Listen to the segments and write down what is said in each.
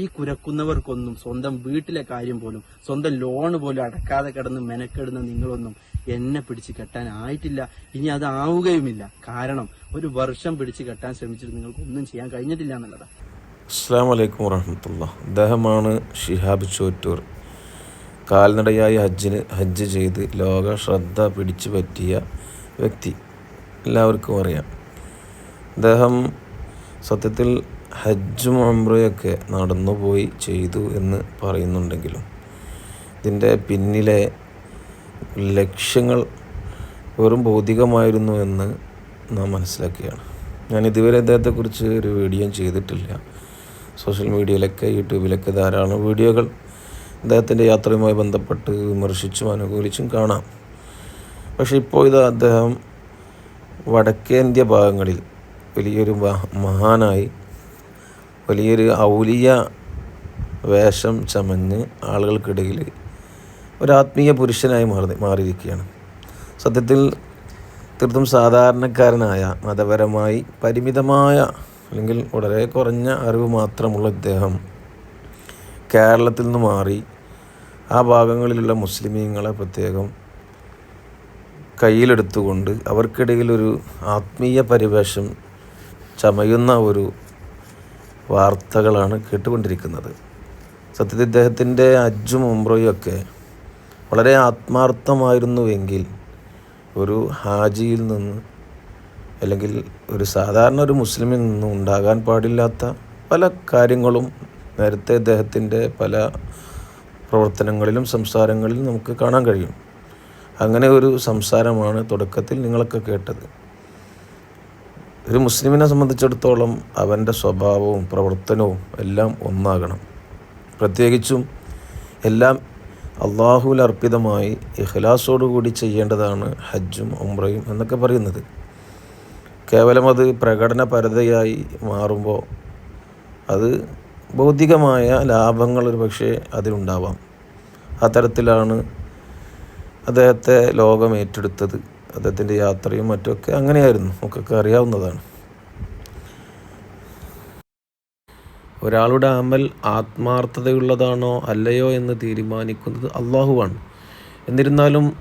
ഈ കുരക്കുന്നവർക്കൊന്നും സ്വന്തം വീട്ടിലെ കാര്യം പോലും സ്വന്തം ലോൺ പോലും അടക്കാതെ കിടന്ന് മെനക്കെടുന്ന നിങ്ങളൊന്നും എന്നെ പിടിച്ച് കെട്ടാൻ ആയിട്ടില്ല ഇനി അത് ആവുകയുമില്ല. കാരണം ഒരു വർഷം പിടിച്ച് കെട്ടാൻ ശ്രമിച്ചിട്ട് നിങ്ങൾക്ക് ഒന്നും ചെയ്യാൻ കഴിഞ്ഞിട്ടില്ല എന്നുള്ളതാണ്. അസ്സാം വലൈക്കും വറഹമത്തുള്ള. അദ്ദേഹമാണ് ഷിഹാബ് ചോറ്റൂർ. കാൽനടയായി ഹജ്ജിന് ഹജ്ജ് ചെയ്ത് ലോക ശ്രദ്ധ പിടിച്ചു പറ്റിയ വ്യക്തി. എല്ലാവർക്കും അറിയാം. അദ്ദേഹം സത്യത്തിൽ ഹജ്ജും ഉംറയൊക്കെ നടന്നുപോയി ചെയ്തു എന്ന് പറയുന്നുണ്ടെങ്കിലും ഇതിന്റെ പിന്നിലെ ലക്ഷ്യങ്ങൾ വെറും ഭൗതികമായിരുന്നു എന്ന് നാം മനസ്സിലാക്കുകയാണ്. ഞാൻ ഇതുവരെ അദ്ദേഹത്തെക്കുറിച്ച് ഒരു വീഡിയോ ചെയ്തിട്ടില്ല. സോഷ്യൽ മീഡിയയിലൊക്കെ യൂട്യൂബിലൊക്കെ ധാരാളം വീഡിയോകൾ അദ്ദേഹത്തിന്റെ യാത്രയുമായി ബന്ധപ്പെട്ട് വിമർശിച്ചും അനുകൂലിച്ചും കാണാം. പക്ഷെ ഇപ്പോൾ ഇത് അദ്ദേഹം വടക്കേന്ത്യ ഭാഗങ്ങളിൽ വലിയൊരു മഹാനായി വലിയൊരു ഔലിയ വേഷം ചമഞ്ഞ് ആളുകൾക്കിടയിൽ ഒരു ആത്മീയ പുരുഷനായി മാറി മാറിയിരിക്കുകയാണ്. സത്യത്തിൽ തീർത്തും സാധാരണക്കാരനായ മതപരമായി പരിമിതമായ അല്ലെങ്കിൽ വളരെ കുറഞ്ഞ അറിവ് മാത്രമുള്ള ഇദ്ദേഹം കേരളത്തിൽ നിന്ന് മാറി ആ ഭാഗങ്ങളിലുള്ള മുസ്ലിമീങ്ങളെ പ്രത്യേകം കയ്യിലെടുത്തുകൊണ്ട് അവർക്കിടയിൽ ഒരു ആത്മീയ പരിവേഷം ചമയുന്ന ഒരു വാർത്തകളാണ് കേട്ടുകൊണ്ടിരിക്കുന്നത്. സത്യത്തിൽ ഇദ്ദേഹത്തിന്റെ അജ്ജും ഉംറയും ഒക്കെ വളരെ ആത്മാർത്ഥമായിരുന്നുവെങ്കിൽ ഒരു ഹാജിയിൽ നിന്ന് അല്ലെങ്കിൽ ഒരു സാധാരണ ഒരു മുസ്ലിമിൽ നിന്നും ഉണ്ടാകാൻ പാടില്ലാത്ത പല കാര്യങ്ങളും നേരത്തെ ഇദ്ദേഹത്തിന്റെ പല പ്രവർത്തനങ്ങളിലും സംസാരങ്ങളിലും നമുക്ക് കാണാൻ കഴിയും. അങ്ങനെ ഒരു സംസാരമാണ് തുടക്കത്തിൽ നിങ്ങളൊക്കെ കേട്ടത്. ഒരു മുസ്ലിമിനെ സംബന്ധിച്ചിടത്തോളം അവന്റെ സ്വഭാവവും പ്രവർത്തനവും എല്ലാം ഒന്നാകണം. പ്രത്യേകിച്ചും എല്ലാം അള്ളാഹുവിൽ അർപ്പിതമായി ഇഖ്ലാസോടുകൂടി ചെയ്യേണ്ടതാണ് ഹജ്ജും ഉംറയും എന്നൊക്കെ പറയുന്നത്. കേവലം അത് പ്രകടനപരതയായി മാറുമ്പോൾ അത് ഭൗതികമായ ലാഭങ്ങൾ ഒരു പക്ഷേ അതിലുണ്ടാവാം. ആ തരത്തിലാണ് അദ്ദേഹത്തെ ലോകം ഏറ്റെടുത്തത് അദ്ദേഹത്തിന്റെ യാത്രയും മറ്റുമൊക്കെ അങ്ങനെയായിരുന്നു. ഒക്കെ അറിയാവുന്നതാണ്. ഒരാളുടെ അമൽ ആത്മാർത്ഥതയുള്ളതാണോ അല്ലയോ എന്ന് തീരുമാനിക്കുന്നത് അള്ളാഹുവാണ്. എന്നിരുന്നാലും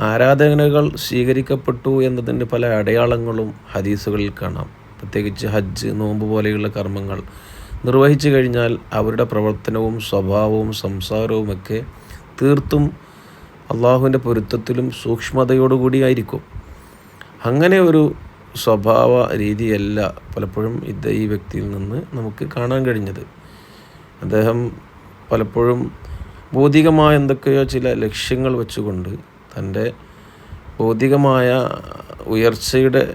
ആരാധനകൾ സ്വീകരിക്കപ്പെട്ടു എന്നതിന്റെ പല അടയാളങ്ങളും ഹദീസുകളിൽ കാണാം. പ്രത്യേകിച്ച് ഹജ്ജ് നോമ്പ് പോലെയുള്ള കർമ്മങ്ങൾ നിർവഹിച്ചു കഴിഞ്ഞാൽ അവരുടെ പ്രവർത്തനവും സ്വഭാവവും സംസാരവുമൊക്കെ തീർത്തും അള്ളാഹുവിന്റെ പൊരുത്തത്തിലും സൂക്ഷ്മതയോടുകൂടിയായിരിക്കും. അങ്ങനെ ഒരു സ്വഭാവ രീതിയല്ല പലപ്പോഴും ഇത് ഈ വ്യക്തിയിൽ നിന്ന് നമുക്ക് കാണാൻ കഴിഞ്ഞത്. അദ്ദേഹം പലപ്പോഴും ഭൗതികമായ എന്തൊക്കെയോ ചില ലക്ഷ്യങ്ങൾ വെച്ചുകൊണ്ട് തന്റെ ഭൗതികമായ ഉയർച്ചയുടെ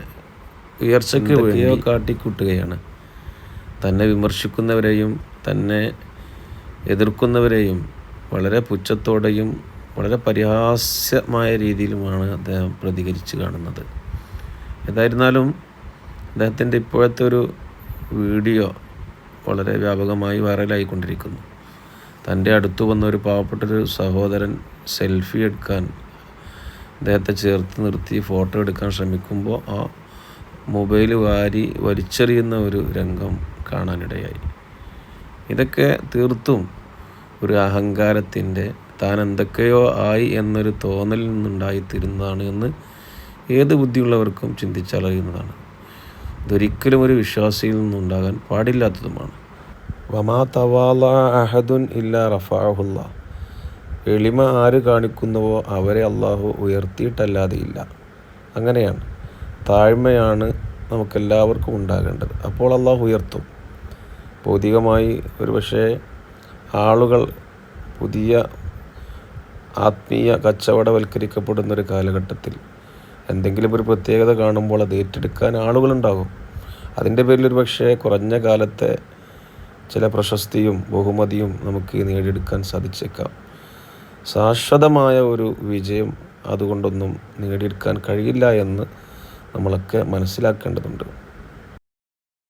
ഉയർച്ചയ്ക്ക് വേണ്ടിയോ കാട്ടിക്കൂട്ടുകയാണ്. തന്നെ വിമർശിക്കുന്നവരെയും തന്നെ എതിർക്കുന്നവരെയും വളരെ പുച്ഛത്തോടെയും വളരെ പരിഹാസ്യമായ രീതിയിലുമാണ് അദ്ദേഹം പ്രതികരിച്ച് കാണുന്നത്. ഏതായിരുന്നാലും അദ്ദേഹത്തിന്റെ ഇപ്പോഴത്തെ ഒരു വീഡിയോ വളരെ വ്യാപകമായി വൈറലായിക്കൊണ്ടിരിക്കുന്നു. തന്റെ അടുത്ത് വന്ന ഒരു പാവപ്പെട്ടൊരു സഹോദരൻ സെൽഫി എടുക്കാൻ അദ്ദേഹത്തെ ചേർത്ത് നിർത്തി ഫോട്ടോ എടുക്കാൻ ശ്രമിക്കുമ്പോൾ ആ മൊബൈൽ വാരി വലിച്ചെറിയുന്ന ഒരു രംഗം കാണാനിടയായി. ഇതൊക്കെ തീർത്തും ഒരു അഹങ്കാരത്തിന്റെ താൻ എന്തൊക്കെയോ ആയി എന്നൊരു തോന്നലിൽ നിന്നുണ്ടായിത്തീരുന്നതാണ് എന്ന് ഏത് ബുദ്ധിയുള്ളവർക്കും ചിന്തിച്ചറിയുന്നതാണ്. ഇതൊരിക്കലും ഒരു വിശ്വാസിയിൽ നിന്നുണ്ടാകാൻ പാടില്ലാത്തതുമാണ്. വമാ തവാല അഹദുൻ ഇല്ല റഫാഹുല്ല. എളിമ ആര് കാണിക്കുന്നുവോ അവരെ അള്ളാഹു ഉയർത്തിയിട്ടല്ലാതെ ഇല്ല. അങ്ങനെയാണ്. താഴ്മയാണ് നമുക്കെല്ലാവർക്കും ഉണ്ടാകേണ്ടത്. അപ്പോൾ അള്ളാഹു ഉയർത്തും. ഭൗതികമായി ഒരുപക്ഷെ ആളുകൾ പുതിയ ആത്മീയ കച്ചവടവൽക്കരിക്കപ്പെടുന്ന ഒരു കാലഘട്ടത്തിൽ എന്തെങ്കിലും ഒരു പ്രത്യേകത കാണുമ്പോൾ അത് ഏറ്റെടുക്കാൻ ആളുകളുണ്ടാകും. അതിന്റെ പേരിൽ ഒരു പക്ഷേ കുറഞ്ഞ കാലത്തെ ചില പ്രശസ്തിയും ബഹുമതിയും നമുക്ക് നേടിയെടുക്കാൻ സാധിച്ചേക്കാം. ശാശ്വതമായ ഒരു വിജയം അതുകൊണ്ടൊന്നും നേടിയെടുക്കാൻ കഴിയില്ല എന്ന് നമ്മളൊക്കെ മനസ്സിലാക്കേണ്ടതുണ്ട്.